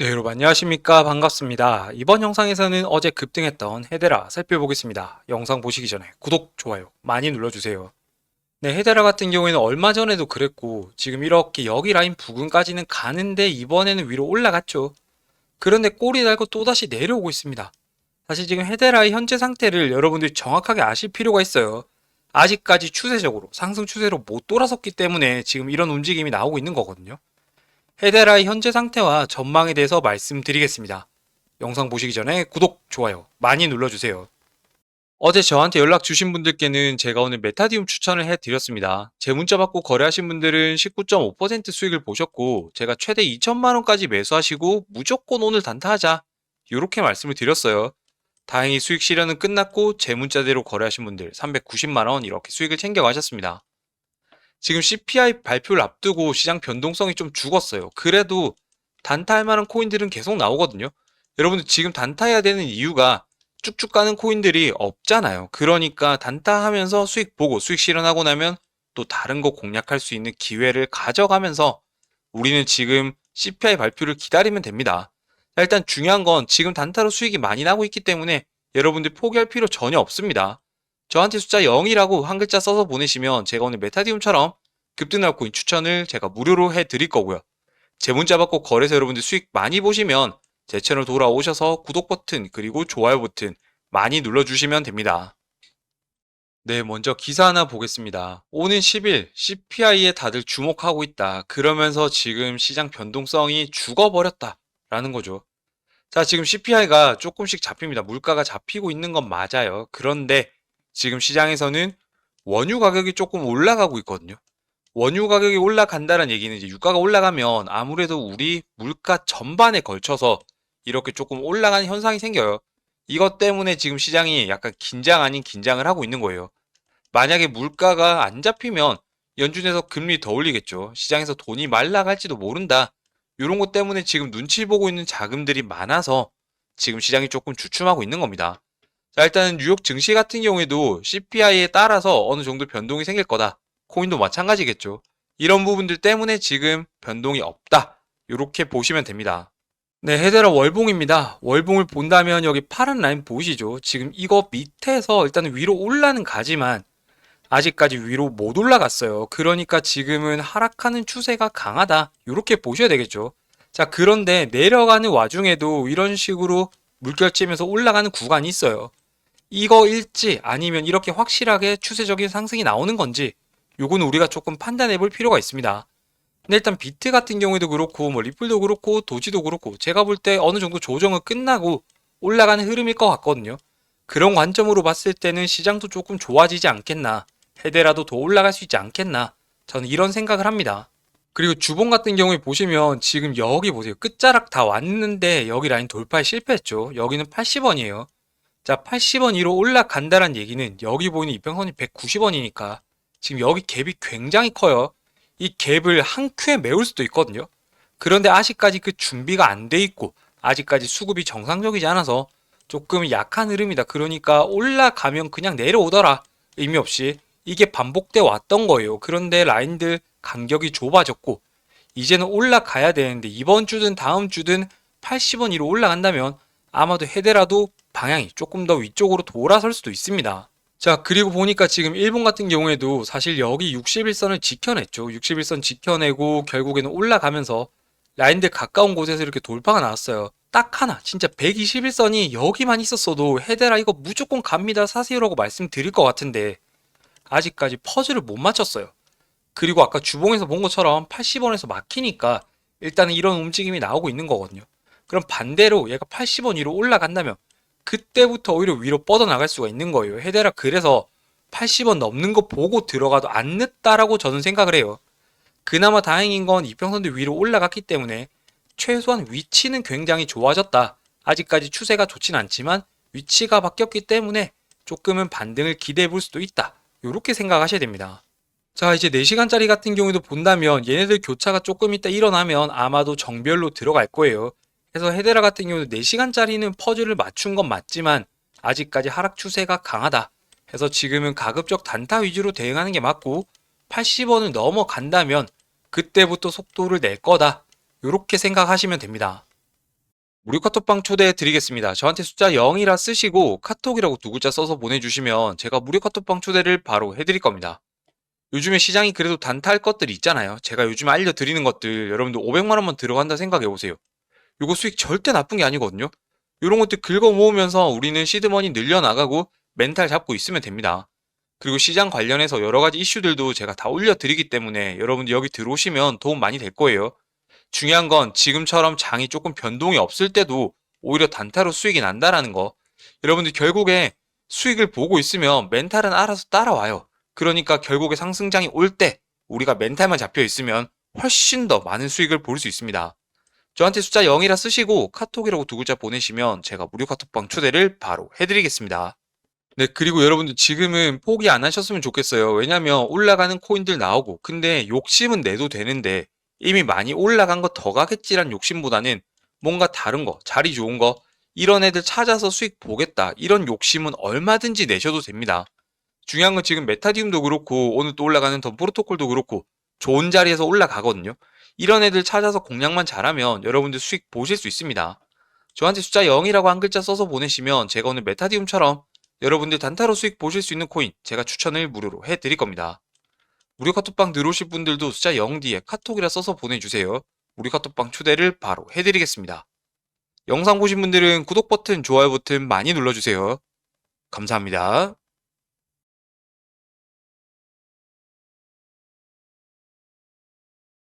네, 여러분 안녕하십니까? 반갑습니다. 이번 영상에서는 어제 급등했던 헤데라 살펴보겠습니다. 영상 보시기 전에 구독, 좋아요 많이 눌러주세요. 네, 헤데라 같은 경우에는 얼마 전에도 그랬고 지금 이렇게 여기 라인 부근까지는 가는데 이번에는 위로 올라갔죠. 그런데 꼬리 달고 또다시 내려오고 있습니다. 사실 지금 헤데라의 현재 상태를 여러분들이 정확하게 아실 필요가 있어요. 아직까지 추세적으로 상승 추세로 못 돌아섰기 때문에 지금 이런 움직임이 나오고 있는 거거든요. 헤데라의 현재 상태와 전망에 대해서 말씀드리겠습니다. 영상 보시기 전에 구독, 좋아요 많이 눌러주세요. 어제 저한테 연락 주신 분들께는 제가 오늘 메타디움 추천을 해드렸습니다. 제 문자 받고 거래하신 분들은 19.5% 수익을 보셨고 제가 최대 2천만 원까지 매수하시고 무조건 오늘 단타하자 이렇게 말씀을 드렸어요. 다행히 수익 실현은 끝났고 제 문자대로 거래하신 분들 390만 원 이렇게 수익을 챙겨 가셨습니다. 지금 CPI 발표를 앞두고 시장 변동성이 좀 죽었어요. 그래도 단타할 만한 코인들은 계속 나오거든요. 여러분들 지금 단타해야 되는 이유가 쭉쭉 가는 코인들이 없잖아요. 그러니까 단타하면서 수익 보고 수익 실현하고 나면 또 다른 거 공략할 수 있는 기회를 가져가면서 우리는 지금 CPI 발표를 기다리면 됩니다. 자, 일단 중요한 건 지금 단타로 수익이 많이 나고 있기 때문에 여러분들 포기할 필요 전혀 없습니다. 저한테 숫자 0이라고 한 글자 써서 보내시면 제가 오늘 메타디움처럼 급등날 코인 추천을 제가 무료로 해드릴 거고요. 제 문자 받고 거래서 여러분들 수익 많이 보시면 제 채널 돌아오셔서 구독 버튼 그리고 좋아요 버튼 많이 눌러주시면 됩니다. 네, 먼저 기사 하나 보겠습니다. 오는 10일 CPI에 다들 주목하고 있다. 그러면서 지금 시장 변동성이 죽어버렸다. 라는 거죠. 자, 지금 CPI가 조금씩 잡힙니다. 물가가 잡히고 있는 건 맞아요. 그런데 지금 시장에서는 원유 가격이 조금 올라가고 있거든요. 원유 가격이 올라간다는 얘기는 이제 유가가 올라가면 아무래도 우리 물가 전반에 걸쳐서 이렇게 조금 올라가는 현상이 생겨요. 이것 때문에 지금 시장이 약간 긴장 아닌 긴장을 하고 있는 거예요. 만약에 물가가 안 잡히면 연준에서 금리 더 올리겠죠. 시장에서 돈이 말라갈지도 모른다. 이런 것 때문에 지금 눈치 보고 있는 자금들이 많아서 지금 시장이 조금 주춤하고 있는 겁니다. 자, 일단은 뉴욕 증시 같은 경우에도 CPI에 따라서 어느 정도 변동이 생길 거다. 코인도 마찬가지겠죠. 이런 부분들 때문에 지금 변동이 없다. 이렇게 보시면 됩니다. 네, 헤데라 월봉입니다. 월봉을 본다면 여기 파란 라인 보이시죠? 지금 이거 밑에서 일단은 위로 올라는 가지만 아직까지 위로 못 올라갔어요. 그러니까 지금은 하락하는 추세가 강하다. 이렇게 보셔야 되겠죠. 자, 그런데 내려가는 와중에도 이런 식으로 물결치면서 올라가는 구간이 있어요. 이거일지 아니면 이렇게 확실하게 추세적인 상승이 나오는 건지 요거는 우리가 조금 판단해 볼 필요가 있습니다. 근데 일단 비트 같은 경우에도 그렇고 뭐 리플도 그렇고 도지도 그렇고 제가 볼 때 어느 정도 조정은 끝나고 올라가는 흐름일 것 같거든요. 그런 관점으로 봤을 때는 시장도 조금 좋아지지 않겠나 헤데라도 더 올라갈 수 있지 않겠나 저는 이런 생각을 합니다. 그리고 주봉 같은 경우에 보시면 지금 여기 보세요. 끝자락 다 왔는데 여기 라인 돌파에 실패했죠. 여기는 80원이에요. 자, 80원 위로 올라간다는 얘기는 여기 보이는 이평선이 190원이니까 지금 여기 갭이 굉장히 커요. 이 갭을 한 큐에 메울 수도 있거든요. 그런데 아직까지 그 준비가 안 돼 있고 아직까지 수급이 정상적이지 않아서 조금 약한 흐름이다. 그러니까 올라가면 그냥 내려오더라. 의미 없이 이게 반복돼 왔던 거예요. 그런데 라인들 간격이 좁아졌고 이제는 올라가야 되는데 이번 주든 다음 주든 80원 위로 올라간다면 아마도 헤데라도 방향이 조금 더 위쪽으로 돌아설 수도 있습니다. 자, 그리고 보니까 지금 일본 같은 경우에도 사실 여기 61선을 지켜냈죠. 61선 지켜내고 결국에는 올라가면서 라인들 가까운 곳에서 이렇게 돌파가 나왔어요. 딱 하나, 진짜 121선이 여기만 있었어도 헤데라 이거 무조건 갑니다 사세요라고 말씀드릴 것 같은데 아직까지 퍼즐을 못 맞췄어요. 그리고 아까 주봉에서 본 것처럼 80원에서 막히니까 일단은 이런 움직임이 나오고 있는 거거든요. 그럼 반대로 얘가 80원 위로 올라간다면 그때부터 오히려 위로 뻗어나갈 수가 있는 거예요. 헤데라 그래서 80원 넘는 거 보고 들어가도 안 늦다라고 저는 생각을 해요. 그나마 다행인 건 이평선도 위로 올라갔기 때문에 최소한 위치는 굉장히 좋아졌다. 아직까지 추세가 좋진 않지만 위치가 바뀌었기 때문에 조금은 반등을 기대해 볼 수도 있다. 이렇게 생각하셔야 됩니다. 자, 이제 4시간짜리 같은 경우도 본다면 얘네들 교차가 조금 있다 일어나면 아마도 정별로 들어갈 거예요. 그래서 헤데라 같은 경우는 4시간짜리는 퍼즐을 맞춘 건 맞지만 아직까지 하락 추세가 강하다. 해서 지금은 가급적 단타 위주로 대응하는 게 맞고 80원을 넘어간다면 그때부터 속도를 낼 거다. 이렇게 생각하시면 됩니다. 무료 카톡방 초대해 드리겠습니다. 저한테 숫자 0이라 쓰시고 카톡이라고 두 글자 써서 보내주시면 제가 무료 카톡방 초대를 바로 해드릴 겁니다. 요즘에 시장이 그래도 단타할 것들이 있잖아요. 제가 요즘에 알려드리는 것들 여러분들 500만원만 들어간다 생각해 보세요. 요거 수익 절대 나쁜 게 아니거든요. 요런 것들 긁어 모으면서 우리는 시드머니 늘려나가고 멘탈 잡고 있으면 됩니다. 그리고 시장 관련해서 여러 가지 이슈들도 제가 다 올려드리기 때문에 여러분들 여기 들어오시면 도움 많이 될 거예요. 중요한 건 지금처럼 장이 조금 변동이 없을 때도 오히려 단타로 수익이 난다라는 거. 여러분들 결국에 수익을 보고 있으면 멘탈은 알아서 따라와요. 그러니까 결국에 상승장이 올 때 우리가 멘탈만 잡혀 있으면 훨씬 더 많은 수익을 볼 수 있습니다. 저한테 숫자 0이라 쓰시고 카톡이라고 두 글자 보내시면 제가 무료 카톡방 초대를 바로 해드리겠습니다. 네, 그리고 여러분들 지금은 포기 안 하셨으면 좋겠어요. 왜냐면 올라가는 코인들 나오고, 근데 욕심은 내도 되는데, 이미 많이 올라간 거 더 가겠지란 욕심보다는 뭔가 다른 거, 자리 좋은 거, 이런 애들 찾아서 수익 보겠다. 이런 욕심은 얼마든지 내셔도 됩니다. 중요한 건 지금 메타디움도 그렇고, 오늘 또 올라가는 더 프로토콜도 그렇고, 좋은 자리에서 올라가거든요. 이런 애들 찾아서 공략만 잘하면 여러분들 수익 보실 수 있습니다. 저한테 숫자 0이라고 한 글자 써서 보내시면 제가 오늘 메타디움처럼 여러분들 단타로 수익 보실 수 있는 코인 제가 추천을 무료로 해드릴 겁니다. 무료 카톡방 들어오실 분들도 숫자 0 뒤에 카톡이라 써서 보내주세요. 무료 카톡방 초대를 바로 해드리겠습니다. 영상 보신 분들은 구독 버튼, 좋아요 버튼 많이 눌러주세요. 감사합니다.